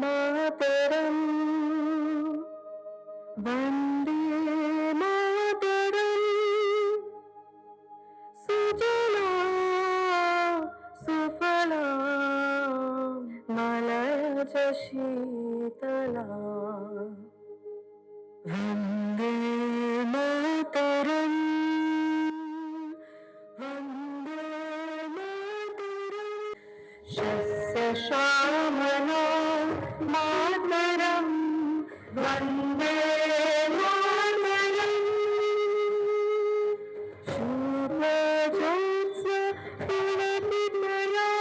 மாதரம் வந்த मातरम् वन्दे मातरम् सूर्योजोत्स पुरपितयामि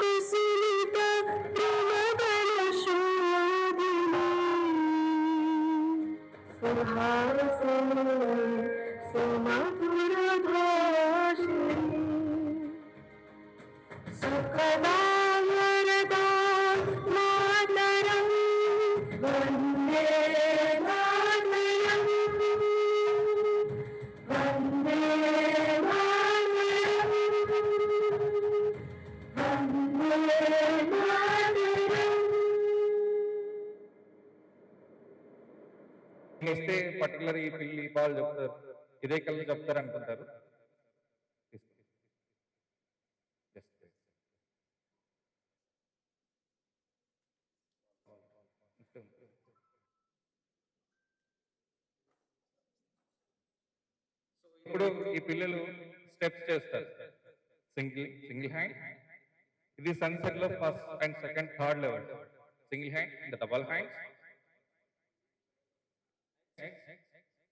कुसुमित प्रमदलशूदिनि सुहारसमय सुमधु ఇస్తే పర్టికులర్ ఈ పిల్లి ఈ బాల్ చెప్తారు. ఇదే కళ్ళు చెప్తారు అనుకుంటారు. ఇప్పుడు ఈ పిల్లలు స్టెప్స్ చేస్తారు. సింగిల్ సింగిల్ హ్యాండ్ ఇది సన్సెట్లో first and second third level single hand double hand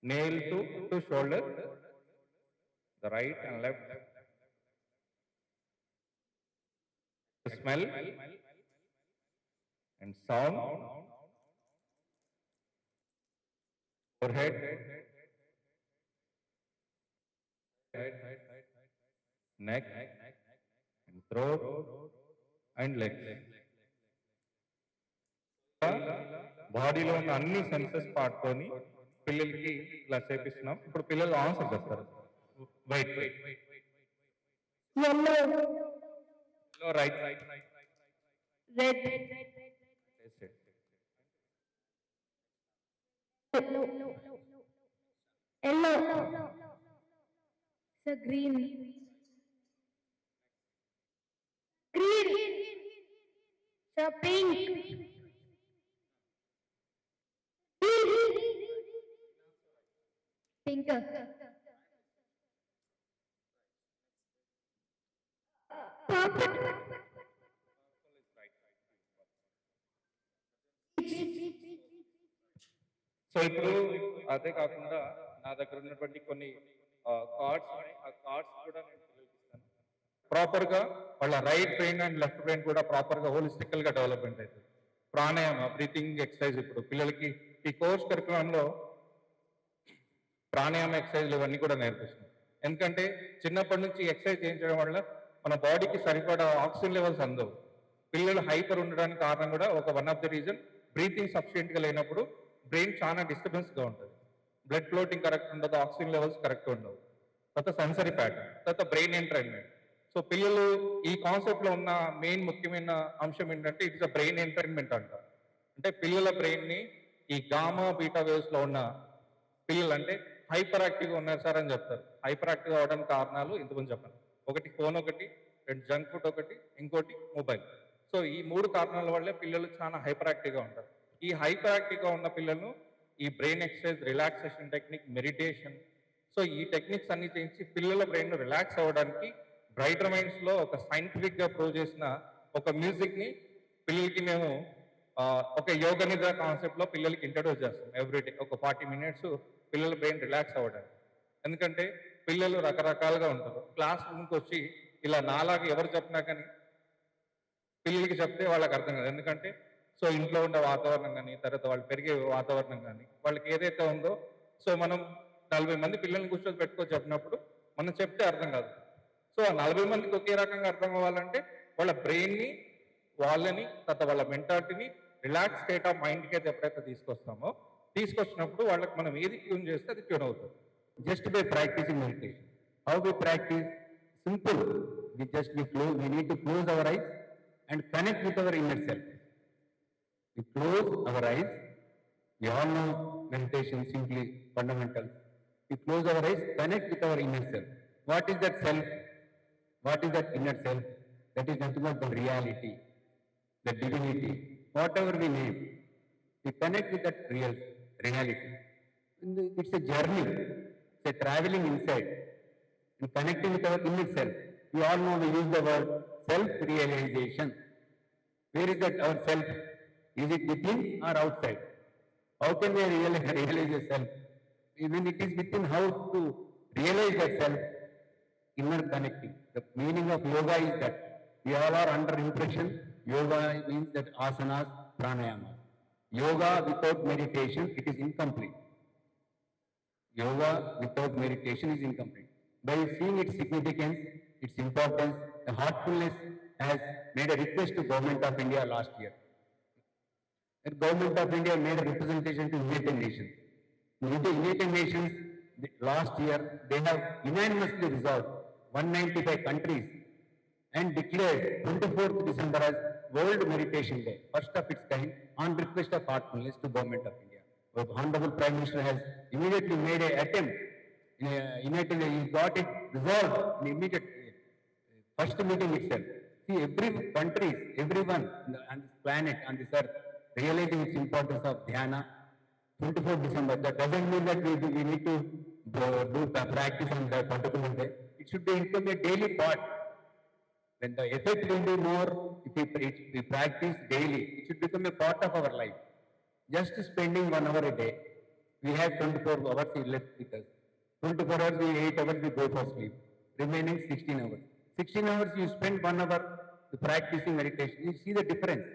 nail to to shoulder the right and left the smell and sound forehead neck and throat and legs బాడీలో ఉన్న అన్ని senses part తోని పిల్లలకి ఇలా చేపిస్తున్నాం. ఇప్పుడు పిల్లలు answer చేస్తారు. White yellow right right red. Yellow. So green. Green. So pink. Pink. So ఇప్పుడు అదే కాకుండా నా దగ్గర ఉన్నటువంటి కొన్ని కార్డ్స్ ఆ కార్డ్స్ కూడా నేను ప్రాపర్గా వాళ్ళ right brain and left brain కూడా ప్రాపర్గా హోలిస్టికల్గా డెవలప్మెంట్ అవుతుంది. ప్రాణాయామ బ్రీతింగ్ ఎక్సర్సైజ్ ఇప్పుడు పిల్లలకి ఈ కోర్స్ కరికులంలో ప్రాణాయామ ఎక్సర్సైజ్లు ఇవన్నీ కూడా నేర్పిస్తున్నాం ఎందుకంటే చిన్నప్పటి నుంచి ఎక్సర్సైజ్ చేయించడం వల్ల మన బాడీకి సరిపడా ఆక్సిజన్ లెవెల్స్ అందవు. పిల్లలు హైపర్ ఉండడానికి కారణం కూడా ఒక one of the reason breathing సఫిషియెంట్గా లేనప్పుడు బ్రెయిన్ చాలా డిస్టర్బెన్స్గా ఉంటుంది. బ్లడ్ ఫ్లోటింగ్ కరెక్ట్ ఉండదు ఆక్సిజన్ లెవెల్స్ కరెక్ట్ ఉండవు. తర్వాత సెన్సరీ ప్యాటర్న్ తర్వాత బ్రెయిన్ ఎంటర్టైన్మెంట్ సో పిల్లలు ఈ కాన్సెప్ట్లో ఉన్న మెయిన్ ముఖ్యమైన అంశం ఏంటంటే ఇట్స్ అ బ్రెయిన్ ఎంటర్టైన్మెంట్ అంటారు అంటే పిల్లల బ్రెయిన్ని ఈ గామా బీటా వేవ్స్లో ఉన్న పిల్లలు అంటే హైపర్ యాక్టివ్గా ఉన్నారు సార్ అని చెప్తారు. హైపర్ యాక్టివ్ అవడానికి కారణాలు ఇంతకుముందు చెప్పండి ఒకటి ఫోన్ ఒకటి రెండు జంక్ ఫుడ్ ఒకటి ఇంకోటి మొబైల్. సో ఈ మూడు కారణాల వల్లే పిల్లలు చాలా హైపర్ యాక్టివ్గా ఉంటారు. ఈ హైపర్ యాక్టివ్గా ఉన్న పిల్లలను ఈ brain exercise relaxation technique meditation so ఈ టెక్నిక్స్ అన్ని చేయించి పిల్లల బ్రెయిన్ రిలాక్స్ అవ్వడానికి బ్రైటర్ మైండ్స్లో ఒక సైంటిఫిక్గా ప్రూవ్ చేసిన ఒక మ్యూజిక్ని పిల్లలకి మేము ఒక యోగ నిద్ర కాన్సెప్ట్లో పిల్లలకి ఇంట్రడ్యూస్ చేస్తాం. ఎవ్రీడే ఒక ఫార్టీ మినిట్స్ పిల్లల బ్రెయిన్ రిలాక్స్ అవ్వడానికి. ఎందుకంటే పిల్లలు రకరకాలుగా ఉంటారు. క్లాస్ రూమ్కి వచ్చి ఇలా నాలాగా ఎవరు చెప్పినా కానీ పిల్లలకి చెప్తే వాళ్ళకి అర్థం కాదు. ఎందుకంటే సో ఇంట్లో ఉండే వాతావరణం కానీ తర్వాత వాళ్ళు పెరిగే వాతావరణం కానీ వాళ్ళకి ఏదైతే ఉందో సో మనం నలభై మంది పిల్లల్ని కూర్చొని పెట్టుకొని చెప్పినప్పుడు మనం చెప్తే అర్థం కాదు. సో ఆ నలభై మందికి ఒకే రకంగా అర్థం అవ్వాలంటే వాళ్ళ బ్రెయిన్ని వాళ్ళని తర్వాత వాళ్ళ మెంటాలిటీని రిలాక్స్ స్టేట్ ఆఫ్ మైండ్కి అయితే ఎప్పుడైతే తీసుకొస్తామో తీసుకొచ్చినప్పుడు వాళ్ళకి మనం ఏది ట్యూన్ చేస్తే అది ట్యూన్ అవుతుంది just by practicing meditation. How we practice? Simple. We just we close. We need to close our eyes and connect with our inner self. We close our eyes. We all know meditation simply fundamental. We close our eyes, connect with our inner self. What is that self? What is that inner self? That is nothing but the reality, the divinity, whatever we name. We connect with that real reality. And It's a journey. It's a traveling inside and connecting with our inner self. We all know we use the word self-realization. Where is that our self? Is it within or outside? How can we realize, realize self? When it is within, how to realize that self? Inner connecting. The meaning of yoga is that we all are under impression. Yoga means that asanas, pranayama. Yoga without meditation, it is incomplete. Yoga without meditation is incomplete. By seeing its significance, its importance, the heartfulness has made a request to Government of India last year. The Government of India made a representation to United Nations. The United Nations, last year, they have unanimously resolved 195 countries and declared 24th December as World Meditation Day, first of its kind, on request of heartfulness to Government of India. Our Honorable Prime Minister has immediately made an attempt, in a- United, he got it resolved in immediate, uh, first meeting itself. See, every country, everyone on the- this planet, on this earth, realizing its importance of dhyana, 24th December, that doesn't mean that we, we need to do, do the practice on that particular day. It should be become a daily part. When the effect will be more, if we, we practice daily, it should become a part of our life. Just spending one hour a day, we have 24 hours left with us. 24 hours, we 8 hours we go for sleep. Remaining 16 hours. 16 hours you spend one hour practicing meditation. You see the difference.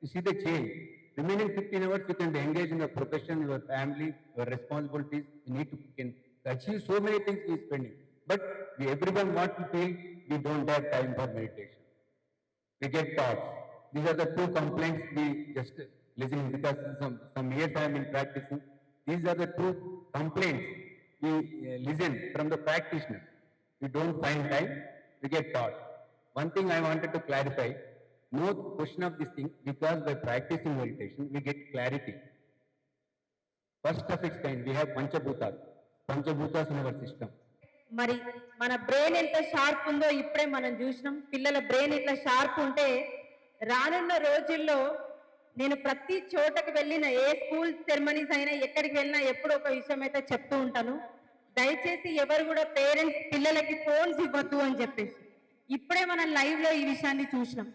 You see the change. Remaining 15 hours you can engage in your profession, your family, your responsibilities. You need to can achieve so many things we spending. But we, everyone want to feel we don't have time for meditation we get thoughts. These are the two complaints we just listening because some, some years I have been practicing. These are the two complaints we uh, listen from the practitioner. We don't find time, we get thoughts. One thing I wanted to clarify, no question of this thing because by practicing meditation we get clarity. First of its kind, we have Panchabhutas. Panchabhutas in our system. మరి మన brain ఎంత sharp ఉందో ఇప్పుడే మనం చూసినాం. పిల్లల brain ఇట్లా sharp ఉంటే రానున్న రోజుల్లో నేను ప్రతి చోటకి వెళ్ళిన ఏ స్కూల్ సెరమనీస్ అయినా ఎక్కడికి వెళ్ళినా ఎప్పుడు ఒక విషయం అయితే చెప్తూ ఉంటాను. దయచేసి ఎవరు కూడా పేరెంట్స్ పిల్లలకి ఫోన్స్ ఇవ్వద్దు అని చెప్పేసి. ఇప్పుడే మనం లైవ్లో ఈ విషయాన్ని చూసినాం.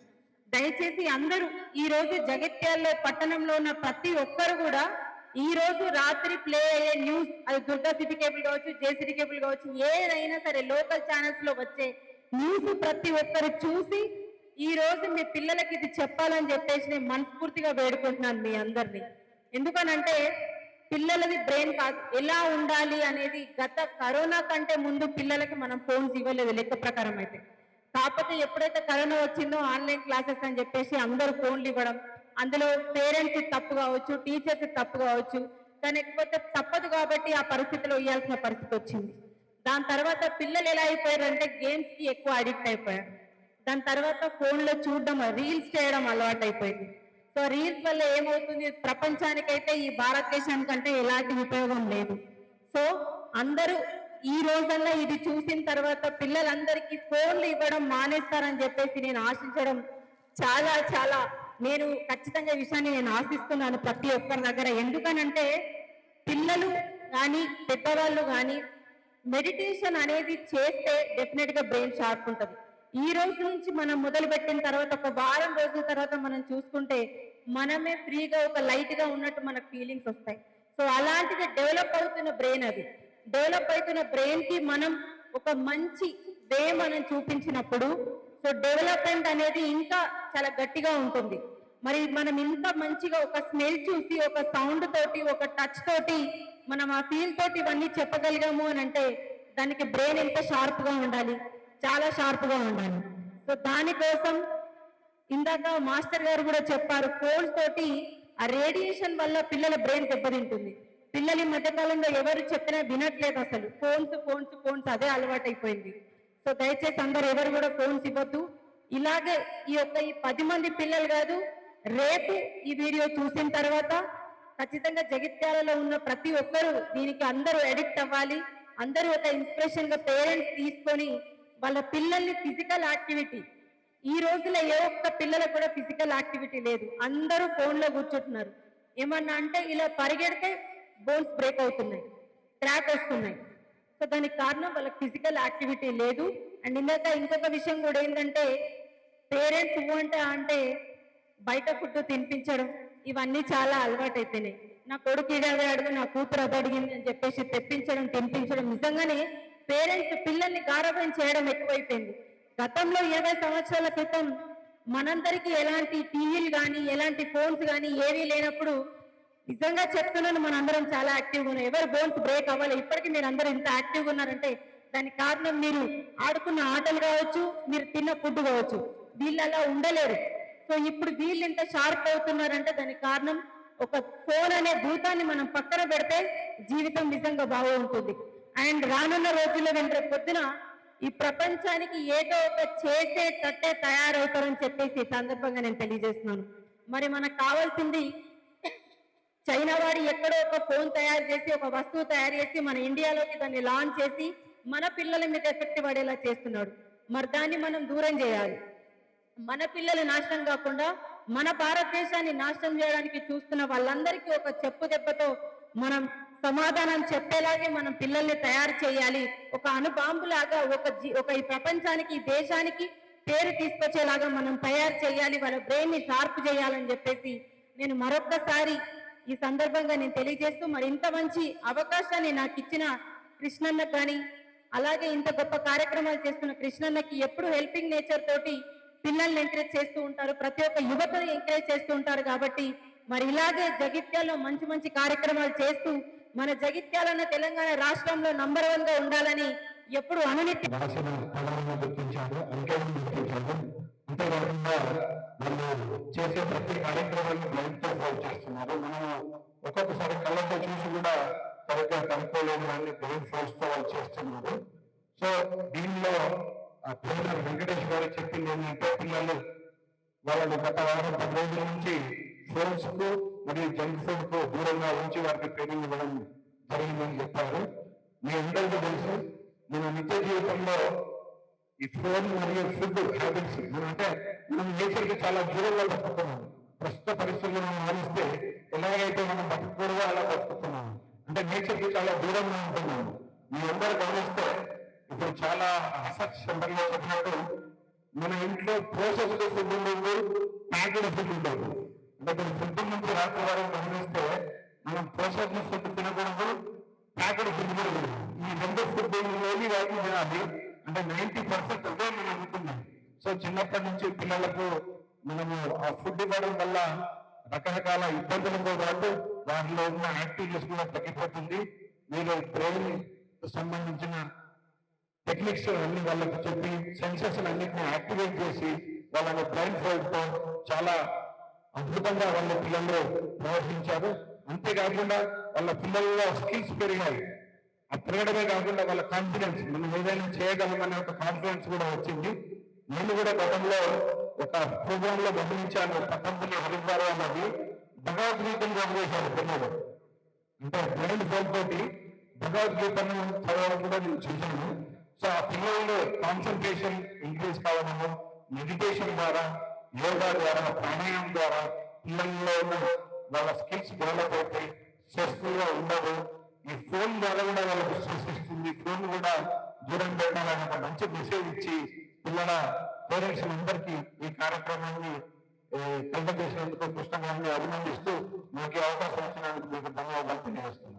దయచేసి అందరూ ఈ రోజు జగిత్యాల్లో పట్టణంలో ఉన్న ప్రతి ఒక్కరు కూడా ఈ రోజు రాత్రి ప్లే అయ్యే న్యూస్ అది దుర్గా సిటీ కేబుల్ కావచ్చు జేసిటీ కేబుల్ కావచ్చు ఏదైనా సరే లోకల్ ఛానల్స్లో వచ్చే న్యూస్ ప్రతి ఒక్కరు చూసి ఈ రోజు మీ పిల్లలకి ఇది చెప్పాలని చెప్పేసి నేను మనస్ఫూర్తిగా వేడుకుంటున్నాను మీ అందరినీ. ఎందుకనంటే పిల్లలది బ్రెయిన్ కాదు ఎలా ఉండాలి అనేది గత కరోనా కంటే ముందు పిల్లలకి మనం ఫోన్స్ ఇవ్వలేదు లెక్క ప్రకారం అయితే. కాకపోతే ఎప్పుడైతే కరోనా వచ్చిందో ఆన్లైన్ క్లాసెస్ అని చెప్పేసి అందరూ ఫోన్లు ఇవ్వడం అందులో పేరెంట్స్ తప్పు కావచ్చు టీచర్స్ తప్పు కావచ్చు కానీ తప్పదు కాబట్టి ఆ పరిస్థితిలో ఇవ్వాల్సిన పరిస్థితి వచ్చింది. దాని తర్వాత పిల్లలు ఎలా అయిపోయారంటే గేమ్స్కి ఎక్కువ అడిక్ట్ అయిపోయారు. దాని తర్వాత ఫోన్లో చూడడం రీల్స్ చేయడం అలవాటు అయిపోయింది సో రీల్స్ వల్ల ఏమవుతుంది? ప్రపంచానికైతే ఈ భారతదేశానికంటే ఎలాంటి ఉపయోగం లేదు. సో అందరూ ఈ రోజల్లా ఇది చూసిన తర్వాత పిల్లలందరికీ ఫోన్లు ఇవ్వడం మానేస్తారని చెప్పేసి నేను ఆశించడం చాలా చాలా నేను ఖచ్చితంగా విషయాన్ని నేను ఆశిస్తున్నాను ప్రతి ఒక్కరి దగ్గర. ఎందుకనంటే పిల్లలు కానీ పెద్దవాళ్ళు కానీ మెడిటేషన్ అనేది చేస్తే డెఫినెట్గా బ్రెయిన్ షార్ప్ ఉంటుంది. ఈ రోజు నుంచి మనం మొదలు పెట్టిన తర్వాత ఒక వారం రోజుల తర్వాత మనం చూసుకుంటే మనమే ఫ్రీగా ఒక లైట్గా ఉన్నట్టు మనకు ఫీలింగ్స్ వస్తాయి. సో అలాంటిది డెవలప్ అవుతున్న బ్రెయిన్ అది. డెవలప్ అవుతున్న బ్రెయిన్కి మనం ఒక మంచి వే మనం చూపించినప్పుడు సో డెవలప్మెంట్ అనేది ఇంకా చాలా గట్టిగా ఉంటుంది. మరి మనం ఇంత మంచిగా ఒక స్మెల్ చూసి ఒక సౌండ్ తోటి ఒక టచ్ తోటి మనం ఆ ఫీల్ తోటి ఇవన్నీ చెప్పగలిగాము అని అంటే దానికి బ్రెయిన్ ఎంత షార్ప్గా ఉండాలి? చాలా షార్ప్గా ఉండాలి సో దానికోసం ఇందాక మాస్టర్ గారు కూడా చెప్పారు ఫోన్స్ తోటి ఆ రేడియేషన్ వల్ల పిల్లల బ్రెయిన్ దెబ్బతింటుంది. పిల్లలు ఈ మధ్యకాలంలో ఎవరు చెప్పినా వినట్లేదు అసలు. ఫోన్స్ ఫోన్స్ ఫోన్స్ అదే అలవాటు అయిపోయింది సో దయచేసి అందరు ఎవరు కూడా ఫోన్స్ ఇవ్వద్దు. ఇలాగే ఈ యొక్క ఈ పది మంది పిల్లలు కాదు రేపు ఈ వీడియో చూసిన తర్వాత ఖచ్చితంగా జగిత్యాలలో ఉన్న ప్రతి ఒక్కరూ దీనికి అందరూ అడిక్ట్ అవ్వాలి. అందరూ ఒక ఇన్స్పిరేషన్గా పేరెంట్స్ తీసుకొని వాళ్ళ పిల్లల్ని ఫిజికల్ యాక్టివిటీ ఈ రోజులో ఏ ఒక్క పిల్లలకు కూడా ఫిజికల్ యాక్టివిటీ లేదు. అందరూ ఫోన్లో కూర్చుంటున్నారు. ఏమన్నా అంటే ఇలా పరిగెడితే బోన్స్ బ్రేక్ అవుతున్నాయి. క్రాక్ వస్తున్నాయి. సో దానికి కారణం వాళ్ళకి ఫిజికల్ యాక్టివిటీ లేదు. అండ్ ఇందాక ఇంకొక విషయం కూడా ఏంటంటే పేరెంట్స్ అంటే అంటే బయట ఫుడ్ తినిపించడం ఇవన్నీ చాలా అలవాటు అయిపోయినాయి నా కొడుకు ఇది అడుగు నా కూతురు అది అడిగింది అని చెప్పేసి తెప్పించడం తినిపించడం. నిజంగానే పేరెంట్స్ పిల్లల్ని గారభం చేయడం ఎక్కువైపోయింది. గతంలో ఇరవై సంవత్సరాల క్రితం మనందరికీ ఎలాంటి టీవీలు కానీ ఎలాంటి ఫోన్స్ కానీ ఏవీ లేనప్పుడు నిజంగా చెప్తున్నాను మనందరం చాలా యాక్టివ్గా ఉన్నాం. ఎవరు బోన్స్ బ్రేక్ అవ్వాలి. ఇప్పటికీ మీరు అందరూ ఇంత యాక్టివ్గా ఉన్నారంటే దానికి కారణం మీరు ఆడుకున్న ఆటలు కావచ్చు మీరు తిన్న ఫుడ్ కావచ్చు వీళ్ళు అలా ఉండలేరు. సో ఇప్పుడు వీళ్ళు ఇంత షార్ప్ అవుతున్నారంటే దానికి కారణం ఒక ఫోన్ అనే భూతాన్ని మనం పక్కన పెడితే జీవితం నిజంగా బాగుంటుంది. అండ్ రానున్న రోజుల్లో వెంట పొద్దున ఈ ప్రపంచానికి ఏదో ఒక చేసేటట్టే తయారవుతారని చెప్పేసి ఈ సందర్భంగా నేను తెలియజేస్తున్నాను. మరి మనకు కావాల్సింది చైనా వాడు ఎక్కడో ఒక ఫోన్ తయారు చేసి ఒక వస్తువు తయారు చేసి మన ఇండియాలోకి దాన్ని లాంచ్ చేసి మన పిల్లల మీద ఎఫెక్ట్ పడేలా చేస్తున్నాడు. మరి దాన్ని మనం దూరం చేయాలి. మన పిల్లలు నాశనం కాకుండా మన భారతదేశాన్ని నాశనం చేయడానికి చూస్తున్న వాళ్ళందరికీ ఒక చెప్పు దెబ్బతో మనం సమాధానం చెప్పేలాగే మనం పిల్లల్ని తయారు చేయాలి. ఒక అణుబాంబులాగా ఒక ఒక ఈ ప్రపంచానికి ఈ దేశానికి పేరు తీసుకొచ్చేలాగా మనం తయారు చేయాలి. వాళ్ళ బ్రెయిన్ని షార్ప్ చేయాలని చెప్పేసి నేను మరొకసారి ఈ సందర్భంగా నేను తెలియజేస్తూ మరి ఇంత మంచి అవకాశాన్ని నాకు ఇచ్చిన కృష్ణన్న కానీ అలాగే ఇంత గొప్ప కార్యక్రమాలు చేస్తున్న కృష్ణన్నకి ఎప్పుడు హెల్పింగ్ నేచర్ తోటి పిల్లల్ని ఎంకరేజ్ చేస్తూ ఉంటారు ప్రతి ఒక్క యువతను ఎంకరేజ్ చేస్తూ ఉంటారు కాబట్టి మరి ఇలాగే జగిత్యాల్లో మంచి మంచి కార్యక్రమాలు చేస్తూ మన జగిత్యాలన్న తెలంగాణ రాష్ట్రంలో నంబర్ వన్గా ఉండాలని ఎప్పుడు అనునిత్యం చేసే ప్రతి కార్యక్రమాన్ని బ్లైండ్తో ఫాలో చేస్తున్నారు. మనము ఒక్కొక్కసారి కళ్ళతో చూసి కూడా సరిగ్గా కనుక్కోలేని దాన్ని బ్లైండ్ ఫోర్స్తో వాళ్ళు చేస్తున్నారు. సో దీనిలో ఆ వెంకటేష్ గారు చెప్పింది ఏంటంటే పిల్లలు వాళ్ళని గత వారం పది రోజుల నుంచి ఫోన్స్కు మరియు జంక్ ఫుడ్కు దూరంగా ఉంచి వారికి ట్రైనింగ్ ఇవ్వడం జరిగిందని చెప్పారు. మీ అందరికీ తెలుసు మన నిత్య జీవితంలో ఈ ఫోన్ మరియు ఫుడ్ హ్యాబిట్స్ అంటే మనం నేచర్కి చాలా దూరంగా బతుకుతున్నాం. ప్రస్తుత పరిస్థితుల్లో మనం గమనిస్తే ఎలాగైతే మనం బతుకుకూడదో అలా బతుకుతున్నాం. అంటే నేచర్కి చాలా దూరంగా ఉంటున్నాము మీ అందరూ గమనిస్తే ఇప్పుడు చాలా రీసెర్చ్ సెంటర్ చెప్పినట్టు మన ఇంట్లో ప్రోసెస్డ్ ఫుడ్ ఉండదు ప్యాకెడ్ ఫుడ్ ఉండదు. అంటే ఇప్పుడు ఫుడ్ నుంచి రాత్రి వరకు గమనిస్తే మనం ప్రోసెస్డ్ ఫుడ్ తినకూడదు ప్యాకెడ్ ఫుడ్ కూడా ఈ రెండు ఫుడ్ ఏది వాటి తినాలి. అంటే నైన్టీ పర్సెంట్ అదే మనం అనుకున్నాం సో చిన్నప్పటి నుంచి పిల్లలకు మనము ఆ ఫుడ్ ఇవ్వడం వల్ల రకరకాల ఇబ్బందులతో పాటు వాటిలో ఉన్న యాక్టివిటీస్ కూడా తగ్గిపోతుంది. మీరు బ్రెయిన్ సంబంధించిన టెక్నిక్స్ అన్ని వాళ్ళకి చెప్పి సెన్సెస్ అన్నింటినీ యాక్టివేట్ చేసి వాళ్ళని బ్రెయిన్ ఫోల్డ్తో చాలా అద్భుతంగా వాళ్ళ పిల్లలు ప్రవర్తించారు. అంతేకాకుండా వాళ్ళ పిల్లల్లో స్కిల్స్ పెరిగాయి. ఆ పెరగడమే కాకుండా వాళ్ళ కాన్ఫిడెన్స్ మనం ఏదైనా చేయగలమనే ఒక కాన్ఫిడెన్స్ కూడా వచ్చింది. నేను కూడా గతంలో ఒక ప్రోగ్రామ్లో గమనించాను పతంజలి హరిద్వారం అన్నది. భగవద్గీతను చదివేశారు పిల్లలు. అంటే బ్లైండ్ ఫోన్ తోటి భగవద్గీతను చదవడం కూడా నేను చూశాను. సో ఆ పిల్లల్లో కాన్సన్ట్రేషన్ ఇంక్రీజ్ కావడము మెడిటేషన్ ద్వారా యోగా ద్వారా ప్రాణాయామం ద్వారా పిల్లల్లో ఉన్న వాళ్ళ స్కిల్స్ డెవలప్ అవుతాయి స్ట్రెస్ఫుల్గా ఉండదు ఈ ఫోన్ ద్వారా కూడా వాళ్ళకు సూచిస్తుంది ఫోన్ కూడా దూరం పెట్టాలని ఒక మంచి మెసేజ్ ఇచ్చి పిల్లల పేరెంట్స్ అందరికీ ఈ కార్యక్రమాన్ని కల్ప చేసినందుకు కృష్ణ గారిని అభినందిస్తూ మీకు అవకాశం ఇచ్చినందుకు మీకు ధన్యవాదాలు తెలియజేస్తున్నాను.